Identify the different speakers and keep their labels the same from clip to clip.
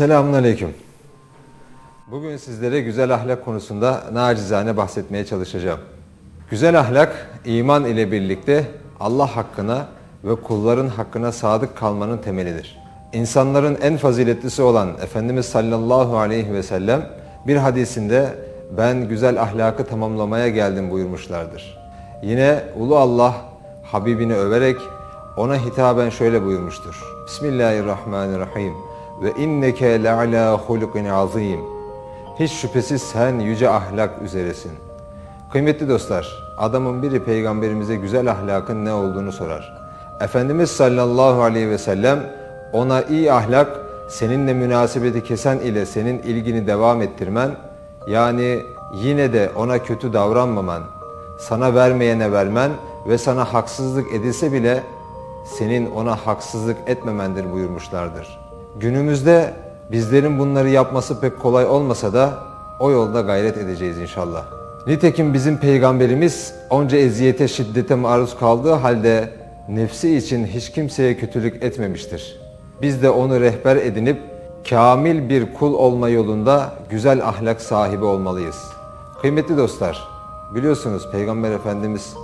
Speaker 1: Selamun Aleyküm. Bugün sizlere güzel ahlak konusunda nacizane bahsetmeye çalışacağım. Güzel ahlak, iman ile birlikte Allah hakkına ve kulların hakkına sadık kalmanın temelidir. İnsanların en faziletlisi olan Efendimiz sallallahu aleyhi ve sellem bir hadisinde ben güzel ahlakı tamamlamaya geldim buyurmuşlardır. Yine Ulu Allah Habibini överek ona hitaben şöyle buyurmuştur. Bismillahirrahmanirrahim. Ve inneke le'ala hulukin azim. Hiç şüphesiz sen yüce ahlak üzeresin. Kıymetli dostlar, adamın biri peygamberimize güzel ahlakın ne olduğunu sorar. Efendimiz sallallahu aleyhi ve sellem ona iyi ahlak seninle münasebeti kesen ile senin ilgini devam ettirmen, yani yine de ona kötü davranmaman, sana vermeyene vermen ve sana haksızlık edilse bile senin ona haksızlık etmemendir buyurmuşlardır. Günümüzde bizlerin bunları yapması pek kolay olmasa da o yolda gayret edeceğiz inşallah. Nitekim bizim peygamberimiz onca eziyete şiddete maruz kaldığı halde nefsi için hiç kimseye kötülük etmemiştir. Biz de onu rehber edinip kamil bir kul olma yolunda güzel ahlak sahibi olmalıyız. Kıymetli dostlar, biliyorsunuz Peygamber Efendimiz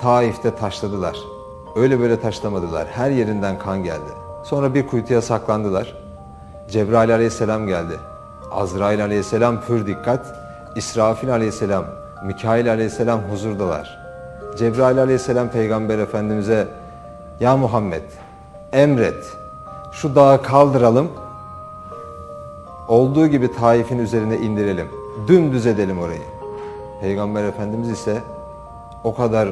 Speaker 1: Taif'te taşladılar. Öyle böyle taşlamadılar. Her yerinden kan geldi. Sonra bir kuytuya saklandılar. Cebrail aleyhisselam geldi. Azrail aleyhisselam pür dikkat. İsrafil aleyhisselam, Mikail aleyhisselam huzurdalar. Cebrail aleyhisselam peygamber efendimize Ya Muhammed emret şu dağı kaldıralım olduğu gibi Taif'in üzerine indirelim. Dümdüz edelim orayı. Peygamber Efendimiz ise o kadar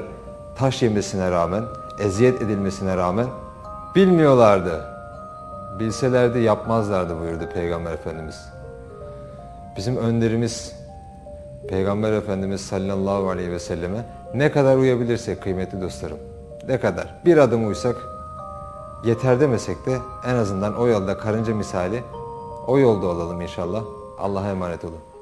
Speaker 1: taş yemesine rağmen, eziyet edilmesine rağmen bilmiyorlardı. Bilselerdi yapmazlardı buyurdu Peygamber Efendimiz. Bizim önderimiz Peygamber Efendimiz sallallahu aleyhi ve selleme ne kadar uyabilirsek kıymetli dostlarım, ne kadar bir adım uysak yeter demesek de en azından o yolda karınca misali o yolda olalım inşallah. Allah'a emanet olun.